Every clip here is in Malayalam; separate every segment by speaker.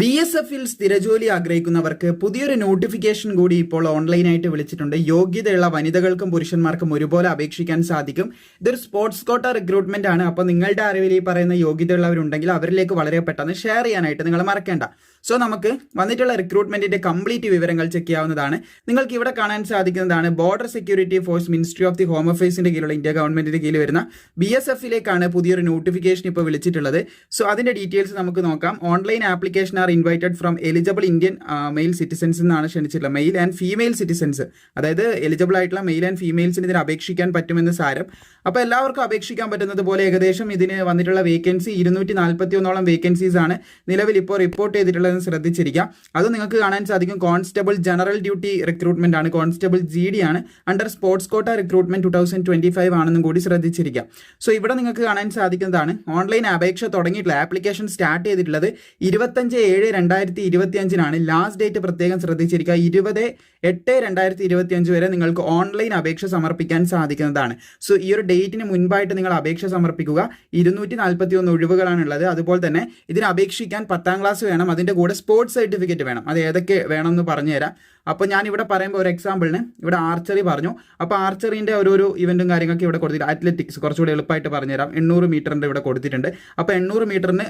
Speaker 1: ബി എസ് എഫിൽ സ്ഥിരജോലി ആഗ്രഹിക്കുന്നവർക്ക് പുതിയൊരു നോട്ടിഫിക്കേഷൻ കൂടി ഇപ്പോൾ ഓൺലൈനായിട്ട് വിളിച്ചിട്ടുണ്ട്. യോഗ്യതയുള്ള വനിതകൾക്കും പുരുഷന്മാർക്കും ഒരുപോലെ അപേക്ഷിക്കാൻ സാധിക്കും. ഇതൊരു സ്പോർട്സ് കോട്ട റിക്രൂട്ട്മെന്റ് ആണ്. അപ്പോൾ നിങ്ങളുടെ അറിവിൽ ഈ പറയുന്ന യോഗ്യതയുള്ളവരുണ്ടെങ്കിൽ അവരിലേക്ക് വളരെ പെട്ടെന്ന് ഷെയർ ചെയ്യാനായിട്ട് നിങ്ങൾ മറക്കേണ്ട. സോ നമുക്ക് വന്നിട്ടുള്ള റിക്രൂട്ട്മെന്റിന്റെ കംപ്ലീറ്റ് വിവരങ്ങൾ ചെക്ക് ചെയ്യാവുന്നതാണ്. നിങ്ങൾക്ക് ഇവിടെ കാണാൻ സാധിക്കുന്നതാണ് border security force ministry of the home അഫയേഴ്സിന്റെ കീഴിലുള്ള ഇന്ത്യ ഗവൺമെന്റിന്റെ കീഴിൽ വരുന്ന ബി എസ് എഫിലേക്കാണ് പുതിയൊരു നോട്ടിഫിക്കേഷൻ ഇപ്പോൾ വിളിച്ചിട്ടുള്ളത്. സോ അതിന്റെ ഡീറ്റെയിൽസ് നമുക്ക് നോക്കാം. Online application are invited from eligible Indian male citizens എന്നാണ് ക്ഷണിച്ചിട്ടുള്ളത്. മെയിൽ ആൻഡ് ഫീമെയിൽ സിറ്റിസൻസ് അതായത് എലിജിബിൾ ആയിട്ടുള്ള മെയിൽ ആൻഡ് ഫീമെയിൽസിന് ഇതിന് അപേക്ഷിക്കാൻ പറ്റുമെന്ന് സാരം. അപ്പോൾ എല്ലാവർക്കും അപേക്ഷിക്കാൻ പറ്റുന്നത് പോലെ ഏകദേശം ഇതിന് വന്നിട്ടുള്ള വേക്കൻസി ഇരുന്നൂറ്റി നാൽപ്പത്തി ഒന്നോളം വേക്കൻസീസ് ആണ് നിലവിൽ ഇപ്പോൾ റിപ്പോർട്ട് ചെയ്തിട്ടുള്ളതെന്ന് ശ്രദ്ധിച്ചിരിക്കുക. അത് നിങ്ങൾക്ക് കാണാൻ സാധിക്കും. കോൺസ്റ്റബിൾ ജനറൽ ഡ്യൂട്ടി റിക്രൂട്ട്മെന്റ് ആണ്. കോൺസ്റ്റബിൾ ജി ഡി ആണ്. Under sports quota recruitment two thousand twenty five ആണെന്നും കൂടി ശ്രദ്ധിച്ചിരിക്കുക. സോ ഇവിടെ നിങ്ങൾക്ക് കാണാൻ സാധിക്കുന്നതാണ്. ഓൺലൈൻ അപേക്ഷ തുടങ്ങിയിട്ടുള്ള ആപ്ലിക്കേഷൻ സ്റ്റാർട്ട് ചെയ്തിട്ടുള്ളത് ഇരുപത്തഞ്ച് ഏഴ് രണ്ടായിരത്തി ഇരുപത്തി അഞ്ചിനാണ് ലാസ്റ്റ് ഡേറ്റ് പ്രത്യേകം ശ്രദ്ധിച്ചിരിക്കുക. ഇരുപത് എട്ട് രണ്ടായിരത്തി ഇരുപത്തി അഞ്ച് വരെ നിങ്ങൾക്ക് ഓൺലൈൻ അപേക്ഷ സമർപ്പിക്കാൻ സാധിക്കുന്നതാണ്. സോ ഈ ഒരു ഡേറ്റിന് മുൻപായിട്ട് നിങ്ങൾ അപേക്ഷ സമർപ്പിക്കുക. ഇരുന്നൂറ്റി നാൽപ്പത്തി ഒന്ന് ഒഴിവുകളാണുള്ളത് അതുപോലെ തന്നെ ഇതിന് അപേക്ഷിക്കാൻ പത്താം ക്ലാസ് വേണം. അതിന്റെ കൂടെ സ്പോർട്സ് സർട്ടിഫിക്കറ്റ് വേണം. അത് ഏതൊക്കെ വേണമെന്ന് പറഞ്ഞുതരാം. അപ്പോൾ ഞാൻ ഇവിടെ പറയുമ്പോൾ ഒരു എക്സാമ്പിളിന് ഇവിടെ ആർച്ചറി പറഞ്ഞു. അപ്പോൾ ആർച്ചറിന്റെ ഓരോരോ ഇവന്റും കാര്യങ്ങളൊക്കെ ഇവിടെ കൊടുത്തിട്ടുണ്ട്. അത്ലറ്റിക്സ് കുറച്ചുകൂടി എളുപ്പമായിട്ട് പറഞ്ഞുതരാം. എണ്ണൂറ് മീറ്ററിന്റെ ഇവിടെ കൊടുത്തിട്ടുണ്ട്. അപ്പോൾ എണ്ണൂറ് മീറ്ററിന്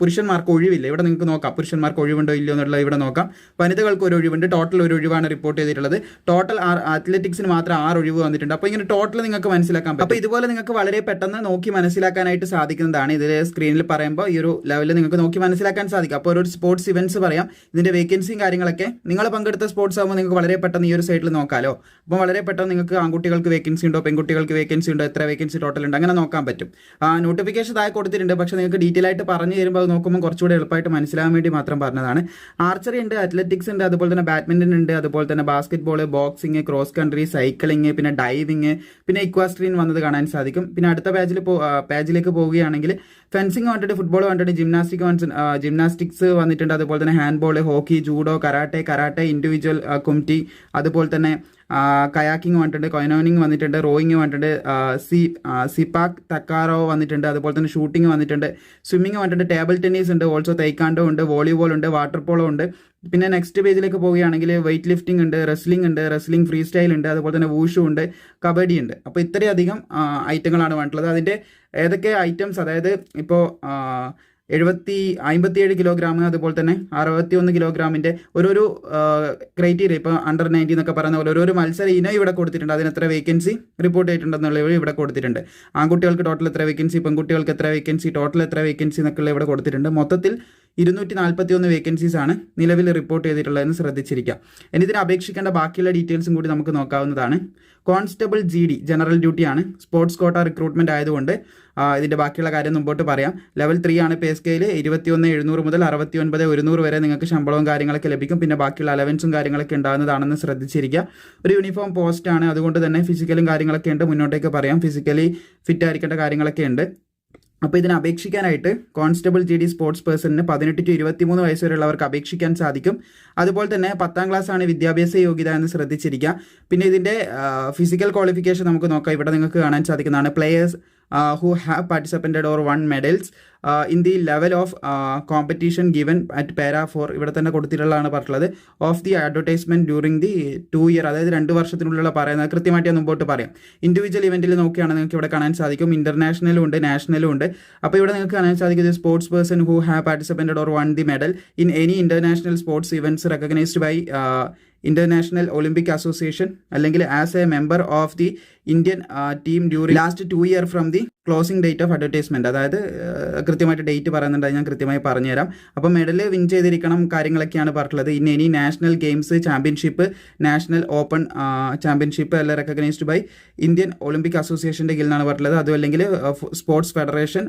Speaker 1: പുരുഷന്മാർക്ക് ഒഴിവില്ല. ഇവിടെ നിങ്ങൾക്ക് നോക്കാം. പുരുഷന്മാർക്ക് ഒഴിവുണ്ടോ ഇല്ലയോ എന്നുള്ളത് ഇവിടെ നോക്കാം. വനിതകൾക്ക് ഒരു ഒഴിവുണ്ട്. ടോട്ടൽ ഒരു ഒഴിവാണ് റിപ്പോർട്ട് ചെയ്തിട്ടുള്ളത്. ടോട്ടൽ അത്ലറ്റിക്സിന് മാത്രം ആറ് ഒഴിവ് വന്നിട്ടുണ്ട്. അപ്പോൾ ഇങ്ങനെ ടോട്ടൽ നിങ്ങൾക്ക് മനസ്സിലാക്കാൻ പറ്റും. അപ്പോൾ ഇതുപോലെ നിങ്ങൾക്ക് വളരെ പെട്ടെന്ന് നോക്കി മനസ്സിലാക്കാനായിട്ട് സാധിക്കുന്നതാണ്. ഇതിൽ സ്ക്രീനിൽ പറയുമ്പോൾ ഈ ഒരു ലെവലിൽ നിങ്ങൾക്ക് നോക്കി മനസ്സിലാക്കാൻ സാധിക്കും. അപ്പോൾ ഒരു സ്പോർട്സ് ഇവന്റ്സ് പറയാം. ഇതിന്റെ വേക്കൻസിയും കാര്യങ്ങളൊക്കെ. നിങ്ങൾ പങ്കെടുത്ത സ്പോർട്സ് ആകുമ്പോൾ നിങ്ങൾക്ക് വളരെ പെട്ടെന്ന് ഈ ഒരു സൈഡിൽ നോക്കാമല്ലോ അപ്പോൾ വളരെ പെട്ടെന്ന് നിങ്ങൾക്ക് ആൺകുട്ടികൾക്ക് വേക്കൻസി ഉണ്ടോ പെൺകുട്ടികൾക്ക് വേക്കൻസി ഉണ്ടോ എത്ര വേക്കൻസി ടോട്ടൽ ഉണ്ട് അങ്ങനെ നോക്കാൻ പറ്റും. ആ നോട്ടിഫിക്കേഷൻ താഴെ കൊടുത്തിട്ടുണ്ട്. പക്ഷേ നിങ്ങൾക്ക് ഡീറ്റെയിൽ ആയിട്ട് പറഞ്ഞു തരുമ്പോൾ അത് നോക്കുമ്പോൾ കുറച്ചുകൂടി എളുപ്പമായിട്ട് മനസ്സിലാകാൻ വേണ്ടി മാത്രം പറഞ്ഞതാണ്. ആർച്ചറി ഉണ്ട് അത്ലറ്റിക്സ് ഉണ്ട് അതുപോലെ തന്നെ ബാഡ്മിന്റൺ ഉണ്ട് അതുപോലെ തന്നെ basketball boxing cross country cycling പിന്നെ ഡൈവിങ് പിന്നെ ഇക്വാസ്ട്രീൻ വന്നത് കാണാൻ സാധിക്കും. പിന്നെ അടുത്ത പേജിൽ പേജിലേക്ക് പോവുകയാണെങ്കിൽ ഫെൻസിങ് വന്നിട്ട് ഫുട്ബോൾ വന്നിട്ട് ജിംനാസ്റ്റിക് ജിംനാസ്റ്റിക്സ് വന്നിട്ടുണ്ട്. അതുപോലെ തന്നെ handball hockey judo karate karate individual kumite അതുപോലെ തന്നെ കയാക്കിംഗ് വന്നിട്ടുണ്ട് കൊയനോനിങ് വന്നിട്ടുണ്ട് റോയിങ് വന്നിട്ടുണ്ട് സി സിപാക് തക്കാറോ വന്നിട്ടുണ്ട് അതുപോലെ തന്നെ ഷൂട്ടിംഗ് വന്നിട്ടുണ്ട് സ്വിമ്മിങ് വന്നിട്ടുണ്ട് ടേബിൾ ടെന്നീസ് ഉണ്ട് ഓൾസോ തൈക്കാണ്ടോ ഉണ്ട് വോളിബോൾ ഉണ്ട് വാട്ടർ പോളോ ഉണ്ട്. പിന്നെ നെക്സ്റ്റ് പേജിലേക്ക് പോവുകയാണെങ്കിൽ വെയിറ്റ് ലിഫ്റ്റിംഗ് ഉണ്ട് റെസ്ലിംഗ് ഉണ്ട് റെസ്ലിംഗ് ഫ്രീ സ്റ്റൈൽ ഉണ്ട് അതുപോലെ തന്നെ വൂഷു ഉണ്ട് കബഡി ഉണ്ട്. അപ്പോൾ ഇത്രയധികം ഐറ്റങ്ങളാണ് വന്നിട്ടുള്ളത്. അതിന്റെ ഏതൊക്കെ ഐറ്റംസ് അതായത് ഇപ്പോൾ എഴുപത്തി അമ്പത്തിയേഴ് കിലോഗ്രാം അതുപോലെ തന്നെ അറുപത്തി ഒന്ന് കിലോഗ്രാമിന്റെ ഓരോരോ ക്രൈറ്റീരിയ ഇപ്പോൾ അണ്ടർ നയന്റി എന്നൊക്കെ പറയുന്ന പോലെ ഓരോരോ മത്സര ഇനം ഇവിടെ കൊടുത്തിട്ടുണ്ട്. അതിന് എത്ര വേക്കൻസി റിപ്പോർട്ട് ചെയ്തിട്ടുണ്ടെന്നുള്ളത് ഇവിടെ കൊടുത്തിട്ടുണ്ട്. ആൺകുട്ടികൾക്ക് ടോട്ടൽ എത്ര വേക്കൻസി പെൺകുട്ടികൾക്ക് എത്ര വേക്കൻസി ടോട്ടൽ എത്ര വേക്കൻസി എന്നൊക്കെയുള്ള ഇവിടെ കൊടുത്തിട്ടുണ്ട്. മൊത്തത്തിൽ ഇരുന്നൂറ്റി നാൽപ്പത്തി ഒന്ന് വേക്കൻസീസ് ആണ് നിലവിൽ റിപ്പോർട്ട് ചെയ്തിട്ടുള്ളതെന്ന് ശ്രദ്ധിച്ചിരിക്കുക. ഇനി ഇതിന് അപേക്ഷിക്കേണ്ട ബാക്കിയുള്ള ഡീറ്റെയിൽസും കൂടി നമുക്ക് നോക്കാവുന്നതാണ്. കോൺസ്റ്റബിൾ ജി ഡി ജനറൽ ഡ്യൂട്ടിയാണ് സ്പോർട്സ് കോട്ട റിക്രൂട്ട്മെന്റ് ആയതുകൊണ്ട് ഇതിന്റെ ബാക്കിയുള്ള കാര്യം മുമ്പോട്ട് പറയാം. ലെവൽ ത്രീ ആണ് പേ സ്കെയിൽ ഇരുപത്തിയൊന്ന് എഴുന്നൂറ് മുതൽ അറുപത്തി ഒൻപത് ഒരുന്നൂറ് വരെ നിങ്ങൾക്ക് ശമ്പളവും കാര്യങ്ങളൊക്കെ ലഭിക്കും. പിന്നെ ബാക്കിയുള്ള അലവൻസും കാര്യങ്ങളൊക്കെ ഉണ്ടാകുന്നതാണെന്ന് ശ്രദ്ധിച്ചിരിക്കുക. ഒരു യൂണിഫോം പോസ്റ്റ് ആണ്. അതുകൊണ്ട് തന്നെ ഫിസിക്കലും കാര്യങ്ങളൊക്കെ ഉണ്ട്. മുന്നോട്ടേക്ക് പറയാം. ഫിസിക്കലി ഫിറ്റ് ആയിരിക്കേണ്ട കാര്യങ്ങളൊക്കെ ഉണ്ട്. അപ്പോൾ ഇതിന് അപേക്ഷിക്കാനായിട്ട് കോൺസ്റ്റബിൾ ജി ഡി സ്പോർട്സ് പേഴ്സണിന് പതിനെട്ട് ടു ഇരുപത്തിമൂന്ന് വയസ്സ് വരെയുള്ളവർക്ക് അപേക്ഷിക്കാൻ സാധിക്കും. അതുപോലെ തന്നെ പത്താം ക്ലാസ് ആണ് വിദ്യാഭ്യാസ യോഗ്യത എന്ന് ശ്രദ്ധിച്ചിരിക്കുക. പിന്നെ ഇതിന്റെ ഫിസിക്കൽ ക്വാളിഫിക്കേഷൻ നമുക്ക് നോക്കാം. ഇവിടെ നിങ്ങൾക്ക് കാണാൻ സാധിക്കുന്നതാണ്. Players who have participated or won medals in the level of competition given at para four ഇവിടെ തന്നെ കൊടുത്തിട്ടുള്ളതാണ് പറഞ്ഞിട്ടുള്ളത്. Of the advertisement during the two year അതായത് രണ്ട് വർഷത്തിനുള്ളിലുള്ള പറയുന്നത് കൃത്യമായിട്ട് ഞാൻ മുമ്പോട്ട് പറയാം. ഇൻഡിവിജ്വൽ ഇവന്റിൽ നോക്കുകയാണെങ്കിൽ നിങ്ങൾക്ക് ഇവിടെ കാണാൻ സാധിക്കും. ഇന്റർനാഷണലും ഉണ്ട് നാഷണലും ഉണ്ട്. അപ്പോൾ ഇവിടെ നിങ്ങൾക്ക് കാണാൻ സാധിക്കും sports person who have participated or won the medal in any international sports events recognised by international Olympic association അല്ലെങ്കിൽ as a member of the Indian team during last two year from the closing date of advertisement അതായത് കൃത്യമായിട്ട് ഡേറ്റ് പറയുന്നുണ്ട് ഞാൻ കൃത്യമായി പറഞ്ഞുതരാം. അപ്പോൾ മെഡൽ വിൻ ചെയ്തിരിക്കണം കാര്യങ്ങളൊക്കെയാണ് പറഞ്ഞിട്ടുള്ളത്. ഇൻ ഇനി national games championship national open championship എല്ലാം റെക്കഗ്നൈസ്ഡ് ബൈ ഇന്ത്യൻ ഒളിമ്പിക് അസോസിയേഷന്റെ കീഴിലാണ് പറഞ്ഞിട്ടുള്ളത്. അതും അല്ലെങ്കിൽ സ്പോർട്സ് ഫെഡറേഷൻ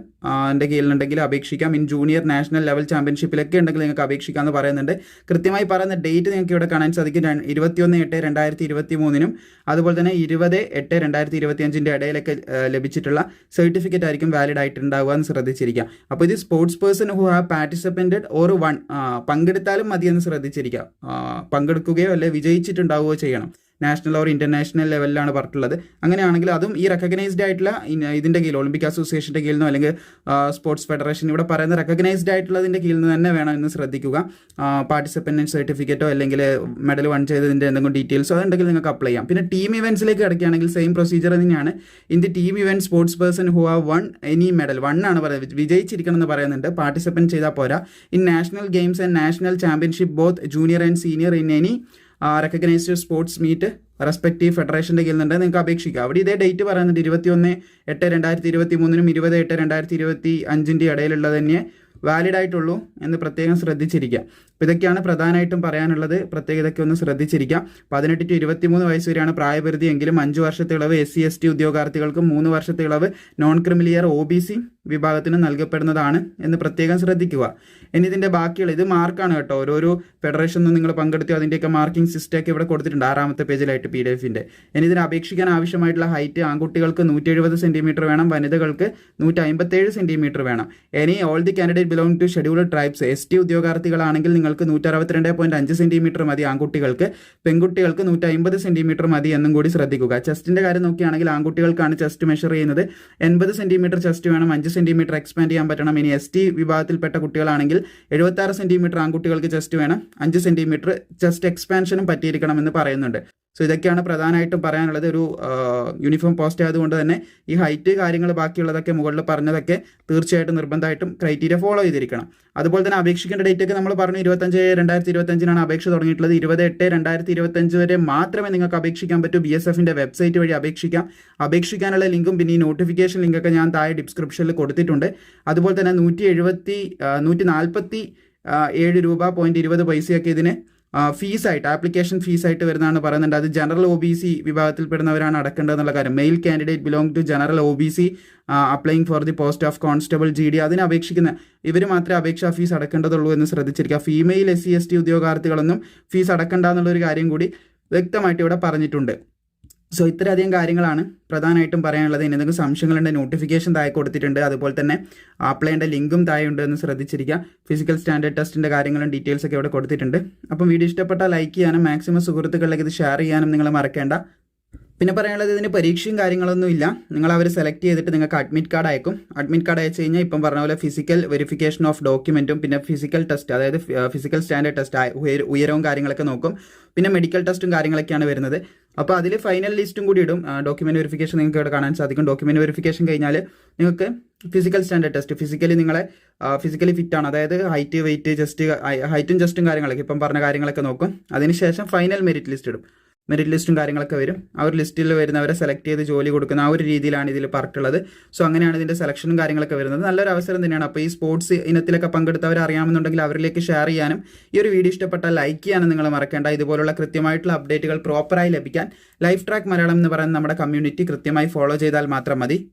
Speaker 1: എന്റെ കീഴിലുണ്ടെങ്കിൽ അപേക്ഷിക്കാം. ഇൻ ജൂനിയർ നാഷണൽ ലെവൽ ചാമ്പ്യൻഷിപ്പിലൊക്കെ ഉണ്ടെങ്കിൽ നിങ്ങൾക്ക് അപേക്ഷിക്കാമെന്ന് പറയുന്നുണ്ട്. കൃത്യമായി പറയുന്ന ഡേറ്റ് നിങ്ങൾക്ക് ഇവിടെ കാണാൻ സാധിക്കും. ഇരുപത്തിയൊന്ന് എട്ട് രണ്ടായിരത്തി ഇരുപത്തി മൂന്നിനും അതുപോലെ തന്നെ ഇരുപത് എട്ട് രണ്ടായിരത്തി ഇരുപത്തി അഞ്ചിന്റെ ഇടയിലൊക്കെ ലഭിച്ചിട്ടുള്ള സർട്ടിഫിക്കറ്റ് ആയിരിക്കും വാലിഡ് ആയിട്ടുണ്ടാവുക എന്ന് ശ്രദ്ധിച്ചിരിക്കുക. അപ്പോൾ ഇത് sports person who have participated or won പങ്കെടുത്താലും മതിയെന്ന് ശ്രദ്ധിച്ചിരിക്കുക. പങ്കെടുക്കുകയോ അല്ലെ വിജയിച്ചിട്ടുണ്ടാവുകയോ ചെയ്യണം. നാഷണൽ ഓർ ഇന്റർനാഷണൽ ലെവലിലാണ് പറഞ്ഞിട്ടുള്ളത്. അങ്ങനെയാണെങ്കിൽ അതും ഈ റെക്കഗ്നൈസ്ഡ് ആയിട്ടുള്ള ഇതിന്റെ കീഴിൽ ഒളിമ്പിക് അസോസിയേഷന്റെ കീഴിൽ നിന്നോ അല്ലെങ്കിൽ സ്പോർട്സ് ഫെഡറേഷൻ ഇവിടെ പറയുന്ന റെക്കഗ്നൈസ്ഡ് ആയിട്ടുള്ളതിന്റെ കീഴിൽ നിന്ന് തന്നെ വേണം എന്ന് ശ്രദ്ധിക്കുക. പാർട്ടിസിപ്പന്റ് സർട്ടിഫിക്കറ്റോ അല്ലെങ്കിൽ മെഡൽ വൺ ചെയ്തതിന്റെ എന്തെങ്കിലും ഡീറ്റെയിൽസോ അതുണ്ടെങ്കിൽ നിങ്ങൾക്ക് അപ്ലൈ ചെയ്യാം. പിന്നെ ടീം ഇവന്റ്സിലേക്ക് കിടക്കുകയാണെങ്കിൽ സെയിം പ്രൊസീജിയർ തന്നെയാണ്. In the team event sports person who have won any medal won ആണ് പറയുന്നത്. വിജയിച്ചിരിക്കണം എന്ന് പറയുന്നുണ്ട്. പാർട്ടിസിപ്പന്റ് ചെയ്താൽ പോരാ. In national games and national championship both junior and senior in any recognised sports meet respective ഫെഡറേഷന്റെ കീഴിൽ നിന്നുണ്ട് നിങ്ങൾക്ക് അപേക്ഷിക്കാം. അവിടെ ഇതേ ഡേറ്റ് പറയുന്നുണ്ട്. ഇരുപത്തിയൊന്ന് എട്ട് രണ്ടായിരത്തി ഇരുപത്തി മൂന്നിനും ഇരുപത് എട്ട് രണ്ടായിരത്തി ഇരുപത്തി അഞ്ചിന്റെ ഇടയിലുള്ളത് തന്നെ വാലിഡ് ആയിട്ടുള്ളൂ എന്ന് പ്രത്യേകം ശ്രദ്ധിച്ചിരിക്കുക. അപ്പോൾ ഇതൊക്കെയാണ് പ്രധാനമായിട്ടും പറയാനുള്ളത്. പ്രത്യേകതയ്ക്ക് ഒന്ന് ശ്രദ്ധിച്ചിരിക്കാം. പതിനെട്ട് ടു ഇരുപത്തിമൂന്ന് വയസ്സ് വരെയാണ് പ്രായപരിധി എങ്കിലും അഞ്ച് വർഷത്തെ ഇളവ് എസ് സി എസ് ടി ഉദ്യോഗാർത്ഥികൾക്കും മൂന്ന് വർഷത്തെ ഇളവ് non creamy layer O B C വിഭാഗത്തിന് നൽകപ്പെടുന്നതാണ് എന്ന് പ്രത്യേകം ശ്രദ്ധിക്കുക. ഇനി ഇതിന്റെ ബാക്കിയുള്ള ഇത് മാർക്കാണ് കേട്ടോ. ഓരോരോ ഫെഡറേഷനിൽ നിങ്ങൾ പങ്കെടുത്തു അതിന്റെയൊക്കെ മാർക്കിംഗ് സിസ്റ്റം ഒക്കെ ഇവിടെ കൊടുത്തിട്ടുണ്ട് ആറാമത്തെ പേജിലായിട്ട് പി ഡി എഫിന്റെ ഇനി ഇതിന് അപേക്ഷിക്കാൻ ആവശ്യമായിട്ടുള്ള ഹൈറ്റ് ആൺകുട്ടികൾക്ക് നൂറ്റി എഴുപത് സെന്റിമീറ്റർ വേണം വനിതകൾക്ക് നൂറ്റി അമ്പത്തേഴ് സെന്റിമീറ്റർ വേണം. ഇനി all the candidate belong to scheduled tribes S T ഉദ്യോഗാർത്ഥികളാണെങ്കിൽ നിങ്ങൾക്ക് നൂറ്റി അറുപത്തിരണ്ട് പോയിന്റ് അഞ്ച് സെന്റിമീറ്റർ മതി ആൺകുട്ടികൾക്ക്. പെൺകുട്ടികൾക്ക് നൂറ്റി അമ്പത് സെന്റിമീറ്റർ മതി എന്നും കൂടി ശ്രദ്ധിക്കുക. ചെസ്റ്റിന്റെ കാര്യം നോക്കുകയാണെങ്കിൽ ആൺകുട്ടികൾക്കാണ് ചെസ്റ്റ് മെഷർ ചെയ്യുന്നത്. എൺപത് സെന്റിമീറ്റർ ചെസ്റ്റ് വേണം അഞ്ച് സെന്റിമീറ്റർ എക്സ്പാൻഡ് ചെയ്യാൻ പറ്റണം. ഇനി എസ് ടി വിഭാഗത്തിൽപ്പെട്ട കുട്ടികളാണെങ്കിൽ എഴുപത്തി ആറ് സെന്റിമീറ്റർ ആൺകുട്ടികൾക്ക് ചെസ്റ്റ് വേണം അഞ്ച് സെന്റിമീറ്റർ ചെസ്റ്റ് എക്സ്പാൻഷനും പറ്റിയിരിക്കണം എന്ന് പറയുന്നുണ്ട്. സോ ഇതൊക്കെയാണ് പ്രധാനമായിട്ടും പറയാനുള്ളത്. ഒരു യൂണിഫോം പോസ്റ്റ് ആയതുകൊണ്ട് തന്നെ ഈ ഹൈറ്റ് കാര്യങ്ങൾ ബാക്കിയുള്ളതൊക്കെ മുകളിൽ പറഞ്ഞതൊക്കെ തീർച്ചയായിട്ടും നിർബന്ധമായിട്ടും ക്രൈറ്റീരിയ ഫോളോ ചെയ്തിരിക്കണം. അതുപോലെ തന്നെ അപേക്ഷിക്കേണ്ട ഡേറ്റ് ഒക്കെ നമ്മൾ പറഞ്ഞു ഇരുപത്തഞ്ച് രണ്ടായിരത്തി ഇരുപത്തഞ്ചിനാണ് അപേക്ഷ തുടങ്ങിയിട്ടുള്ളത്. ഇരുപത് എട്ട് രണ്ടായിരത്തി ഇരുപത്തഞ്ച് വരെ മാത്രമേ നിങ്ങൾക്ക് അപേക്ഷിക്കാൻ പറ്റൂ. ബി എസ് എഫിന്റെ വെബ്സൈറ്റ് വഴി അപേക്ഷിക്കാം. അപേക്ഷിക്കാനുള്ള ലിങ്കും പിന്നെ ഈ നോട്ടിഫിക്കേഷൻ ലിങ്കൊക്കെ ഞാൻ താഴെ ഡിസ്ക്രിപ്ഷനിൽ കൊടുത്തിട്ടുണ്ട്. അതുപോലെ തന്നെ നൂറ്റി എഴുപത്തി നൂറ്റി നാൽപ്പത്തി ഏഴ് രൂപ പോയിന്റ് ഇരുപത് പൈസയൊക്കെ ഇതിന് ഫീസായിട്ട് ആപ്ലിക്കേഷൻ ഫീസായിട്ട് വരുന്നതാണ് പറയുന്നുണ്ട് അത് ജനറൽ ഒ ബി സി വിഭാഗത്തിൽപ്പെടുന്നവരാണ് അടക്കേണ്ടതെന്നുള്ള കാര്യം. Male candidate belong to general O B C applying for the post of constable G D അതിന് അപേക്ഷിക്കുന്ന ഇവർ മാത്രമേ അപേക്ഷാ ഫീസ് അടക്കേണ്ടതുള്ളൂ എന്ന് ശ്രദ്ധിച്ചിരിക്കുക. Female S C S T ഉദ്യോഗാർത്ഥികളൊന്നും fees അടക്കണ്ട എന്നുള്ളൊരു കാര്യം കൂടി വ്യക്തമായിട്ട് ഇവിടെ പറഞ്ഞിട്ടുണ്ട്. സോ ഇത്രയധികം കാര്യങ്ങളാണ് പ്രധാനമായിട്ടും പറയാനുള്ളത്. ഇനി എന്തെങ്കിലും സംശയങ്ങളുണ്ട് നോട്ടിഫിക്കേഷൻ താഴെ കൊടുത്തിട്ടുണ്ട്. അതുപോലെ തന്നെ ആപ്ലൈന്റെ ലിങ്കും താഴെ ഉണ്ട് എന്ന് ശ്രദ്ധിച്ചിരിക്കുക. ഫിസിക്കൽ സ്റ്റാൻഡേർഡ് ടെസ്റ്റിന്റെ കാര്യങ്ങളും ഡീറ്റെയിൽസ് ഒക്കെ ഇവിടെ കൊടുത്തിട്ടുണ്ട്. അപ്പം വീഡിയോ ഇഷ്ടപ്പെട്ടാൽ ലൈക്ക് ചെയ്യാനും മാക്സിമം സുഹൃത്തുക്കളിലേക്ക് ഇത് ഷെയർ ചെയ്യാനും നിങ്ങൾ മറക്കേണ്ട. പിന്നെ പറയാനുള്ളത് ഇതിന് പരീക്ഷയും കാര്യങ്ങളൊന്നും ഇല്ല. നിങ്ങൾ അവർ സെലക്ട് ചെയ്തിട്ട് നിങ്ങൾക്ക് അഡ്മിറ്റ് കാർഡ് അയക്കും. അഡ്മിറ്റ് കാർഡ് അയച്ചു കഴിഞ്ഞാൽ ഇപ്പം പറഞ്ഞ പോലെ ഫിസിക്കൽ വെരിഫിക്കേഷൻ ഓഫ് ഡോക്യുമെന്റും പിന്നെ ഫിസിക്കൽ ടെസ്റ്റ് അതായത് ഫിസിക്കൽ സ്റ്റാൻഡേർഡ് ടെസ്റ്റ് ഉയരവും കാര്യങ്ങളൊക്കെ നോക്കും. പിന്നെ മെഡിക്കൽ ടെസ്റ്റും കാര്യങ്ങളൊക്കെയാണ് വരുന്നത്. അപ്പോൾ അതിൽ ഫൈനൽ ലിസ്റ്റും കൂടി ഇടും. ഡോക്യുമെന്റ് വെരിഫിക്കേഷൻ നിങ്ങൾക്ക് ഇവിടെ കാണാൻ സാധിക്കും. ഡോക്യുമെന്റ് വെരിഫിക്കേഷൻ കഴിഞ്ഞാൽ നിങ്ങൾക്ക് ഫിസിക്കൽ സ്റ്റാൻഡേർഡ് ടെസ്റ്റ് ഫിസിക്കലി നിങ്ങളെ ഫിസിക്കലി ഫിറ്റ് ആണ്. അതായത് ഹൈറ്റ് വെയിറ്റ് ജസ്റ്റ് ഹൈറ്റും ജസ്റ്റും കാര്യങ്ങളൊക്കെ ഇപ്പം പറഞ്ഞ കാര്യങ്ങളൊക്കെ നോക്കും. അതിനുശേഷം ഫൈനൽ മെറിറ്റ് ലിസ്റ്റ് ഇടും. മെറിറ്റ് ലിസ്റ്റും കാര്യങ്ങളൊക്കെ വരും. ആ ഒരു ലിസ്റ്റിൽ വരുന്നവരെ സെലക്ട് ചെയ്ത് ജോലി കൊടുക്കുന്ന ആ ഒരു രീതിയിലാണ് ഇതിൽ പറഞ്ഞിട്ടുള്ളത് സോ അങ്ങനെയാണ് ഇതിന്റെ സെലക്ഷനും കാര്യങ്ങളൊക്കെ വരുന്നത്. നല്ലൊരു അവസരം തന്നെയാണ്. അപ്പോൾ ഈ സ്പോർട്സ് ഇനത്തിലൊക്കെ പങ്കെടുത്തവർ അറിയാമെന്നുണ്ടെങ്കിൽ അവരിലേക്ക് ഷെയർ ചെയ്യാനും ഈ ഒരു വീഡിയോ ഇഷ്ടപ്പെട്ടാൽ ലൈക്ക് ചെയ്യാനും നിങ്ങൾ മറക്കേണ്ട. ഇതുപോലുള്ള കൃത്യമായിട്ടുള്ള അപ്ഡേറ്റുകൾ പ്രോപ്പറായി ലഭിക്കാൻ ലൈഫ് ട്രാക്ക് മലയാളം എന്ന് പറയുന്ന നമ്മുടെ കമ്മ്യൂണിറ്റി കൃത്യമായി ഫോളോ ചെയ്താൽ മാത്രം മതി.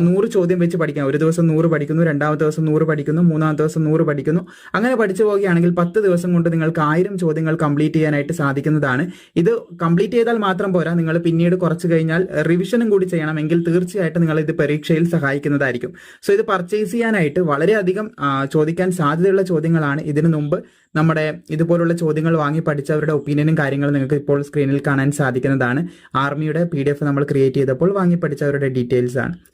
Speaker 1: നൂറ് ചോദ്യം വെച്ച് പഠിക്കാം. ഒരു ദിവസം നൂറ് പഠിക്കുന്നു രണ്ടാമത്തെ ദിവസം നൂറ് പഠിക്കുന്നു മൂന്നാമത്തെ ദിവസം നൂറ് പഠിക്കുന്നു. അങ്ങനെ പഠിച്ചു പോവുകയാണെങ്കിൽ പത്ത് ദിവസം കൊണ്ട് നിങ്ങൾക്ക് ആയിരം ചോദ്യങ്ങൾ കംപ്ലീറ്റ് ചെയ്യാനായിട്ട് സാധിക്കുന്നതാണ്. ഇത് കംപ്ലീറ്റ് ചെയ്താൽ മാത്രം പോരാ. നിങ്ങൾ പിന്നീട് കുറച്ച് കഴിഞ്ഞാൽ റിവിഷനും കൂടി ചെയ്യണമെങ്കിൽ തീർച്ചയായിട്ടും നിങ്ങൾ ഇത് പരീക്ഷയിൽ സഹായിക്കുന്നതായിരിക്കും. സോ ഇത് പർച്ചേസ് ചെയ്യാനായിട്ട് വളരെയധികം ആ, ചോദിക്കാൻ സാധ്യതയുള്ള ചോദ്യങ്ങളാണ്. ഇതിനു മുമ്പ് നമ്മുടെ ഇതുപോലുള്ള ചോദ്യങ്ങൾ വാങ്ങി പഠിച്ചവരുടെ ഒപ്പീനിയനും കാര്യങ്ങളും നിങ്ങൾക്ക് ഇപ്പോൾ സ്ക്രീനിൽ കാണാൻ സാധിക്കുന്നതാണ്. ആർമിയുടെ പി നമ്മൾ ക്രിയേറ്റ് ചെയ്തപ്പോൾ വാങ്ങി പഠിച്ചവരുടെ ഡീറ്റെയിൽസ് ആണ്.